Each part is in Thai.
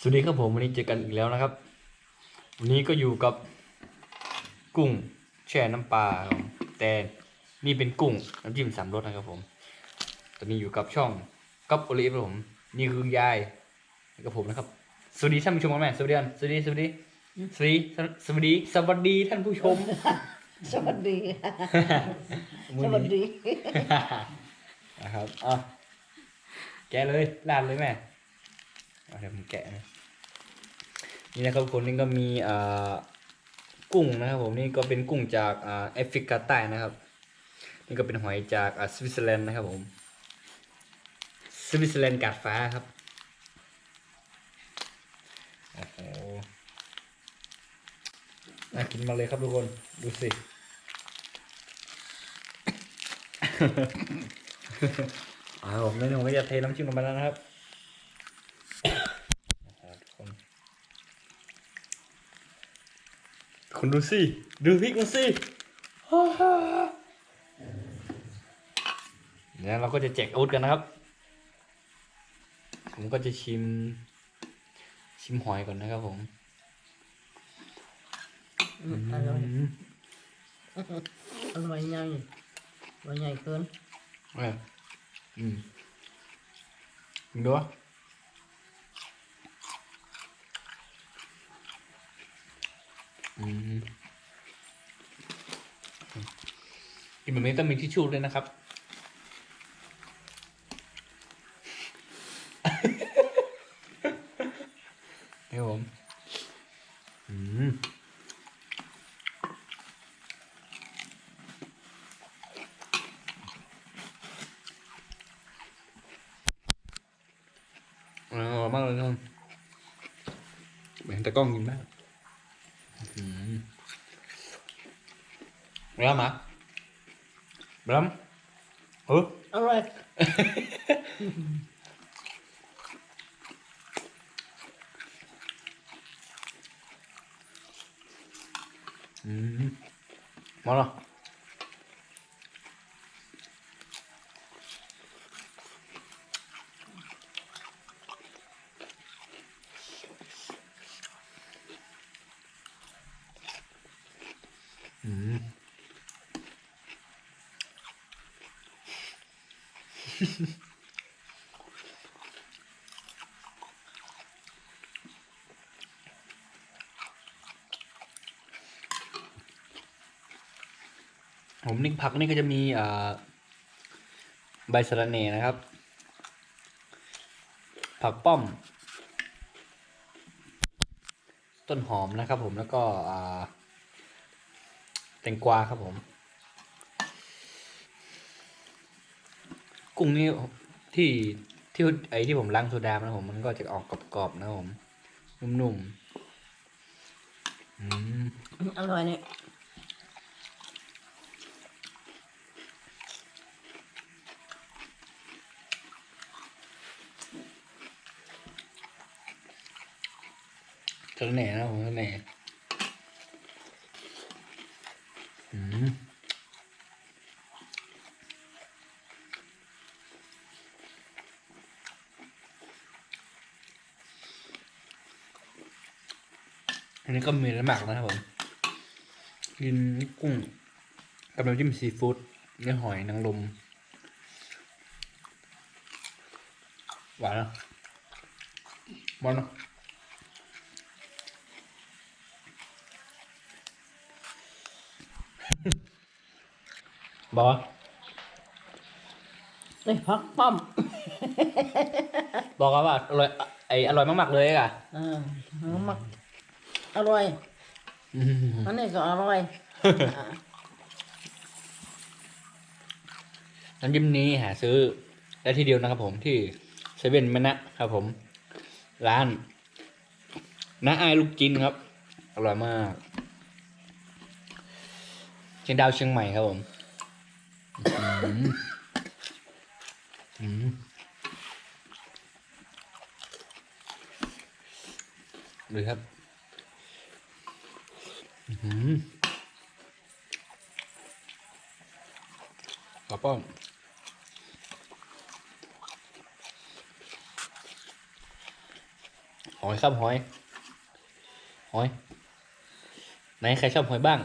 สวัสดีครับผมวันนี้เจอกันอีกแล้วนะครับ วันนี้ก็อยู่กับกุ้งแช่น้ำปลาครับผมแต่นี่เป็นกุ้งน้ำจิ้มสามรสนะครับผมตอนนี้อยู่กับช่องกับโอลิฟครับผม นี่คือยายกับผมนะครับ สวัสดีท่านผู้ชมกันไหมสวัสดีกันสวัสดีสวัสดีสวัสดีสวัสดีสวัสดีท่านผู้ชม สวัสดีค่ะสมื้อวัสนี้ดีนะครับอะแกะเลยลาดเลยแม่เอาเดี๋ยวผมแกะนะ นี่นะครับคนนี้ก็มีอ่ากุ้งนะครับผมนี่ก็เป็นกุ้งจากอ่าแอฟริกาใต้นะครับ นี่ก็เป็นหอยจากอ่าสวิตเซอร์แลนด์นะครับผมสวิตเซอร์แลนด์กาดฟ้าครับโอ้โหน่ากินมาเลยครับทุกคนดูสิอ่าผมในหนูก็จะเทน้ำจิ้มลงไปแล้วนะครับอ่าทุกคน คุณดูสิ ดูพริกมันสิเดี๋ยวเราก็จะแจกอาวุธกันนะครับ ผมก็จะชิม ชิมหอยก่อนนะครับผมอืมอร่อยอืมอร่อยใหญ่อร่อยใหญ่เกินเอออืมดูวะอืม กินแบบนี้ต้องมีทิชชู่ด้วยนะครับ นี่ครับผมอืมอร่อยมากเลยทุกคนเหมือนตะกล้องกินบ้าง อืมเริ่มอะเริ่มเออ อร่อย อืมมาแล้วอืม ผมนี่ผักนี่ก็จะมีใบสะระเนนะครับ ผักป้อม ต้นหอมนะครับผมแล้วก็อ่า งกวาครับผม กุ้งนี่ที่ที่ไอที่ผมล้างโซดานะผมมันก็จะออกกรอบๆนะครับผม นุ่มๆอืมอร่อยเนี่ยสะระแหน่นะผมสะระแหน่อืม อันนี้ก็มีน้ำหมักนะครับผมกินกุ้งกับน้ำจิ้มซีฟู้ดเนื้อหอยนางรมหวานเนอะหวานเนอะบอกว่านี่ผักป้อม บอกว่าอร่อยไออร่อยมาก ๆ เลยอะอ่ามัก อร่อยอืมอันนี้ก็อร่อยอ่าน้ำจิ้มนี้หาซื้อได้ที่เดียวนะครับผมที่เซเว่นมะนะครับผม ร้านน้าอายลูกจินครับ อร่อยมากเชียงดาวเชียงใหม่ครับผมอืมอืมดูครับ อืมขอป้อมหอยครับหอย หอย ไหนใครชอบหอยบ้าง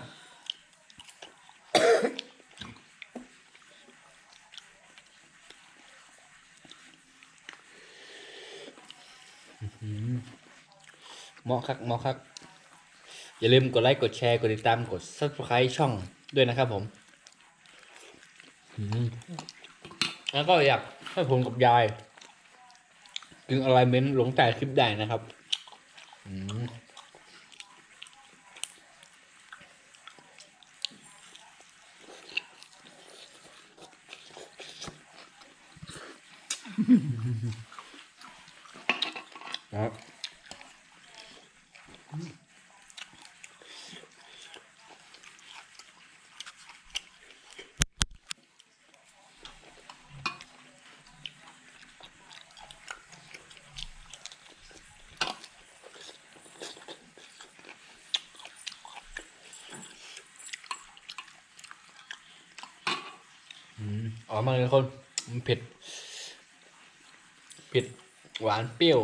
หือเหมาะคักเหมาะคัก อย่าลืมกดไลค์กดแชร์กดติดตามกด subscribe ช่องด้วยนะครับผมแล้วก็อยากให้ผมกับยายกินอะไรเม้นหลงแต่คลิปได้นะครับอืมครับ อืมอร่อยมากเลยทุกคนมันเผ็ดเผ็ดหวานเปรี้ยว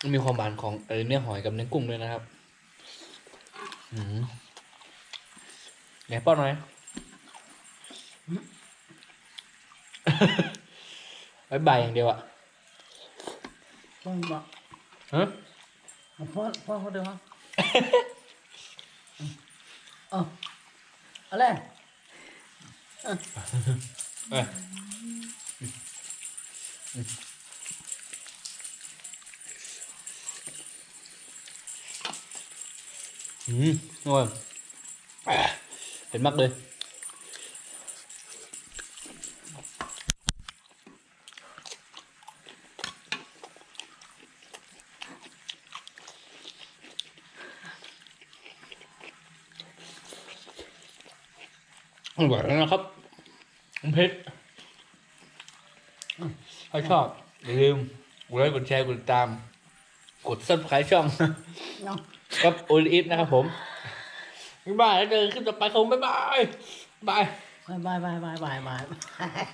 มันมีความหวานของเออเนื้อหอยกับเนื้อกุ้งด้วยนะครับอืมไหนป้อนหน่อยบายบายอย่างเดียวอะพ่อบอกฮะพ่อพ่อเขาเดี๋ยวมั้งเอาอะไร เอ้ยอืมนว ห็นมากเลยอร่อยแล้วนะครับน้ำเพชรถ้าชอบอย่าลืมกดไลค์กดแชร์กดติดตาม กด subscribe ช่องเนาะกับโอลิฟนะครับผมบ๊ายบายแล้วเจอกันคลิปต่อไปครับผมบ๊ายบายบ๊ายบายบายบายบายบายบายบาย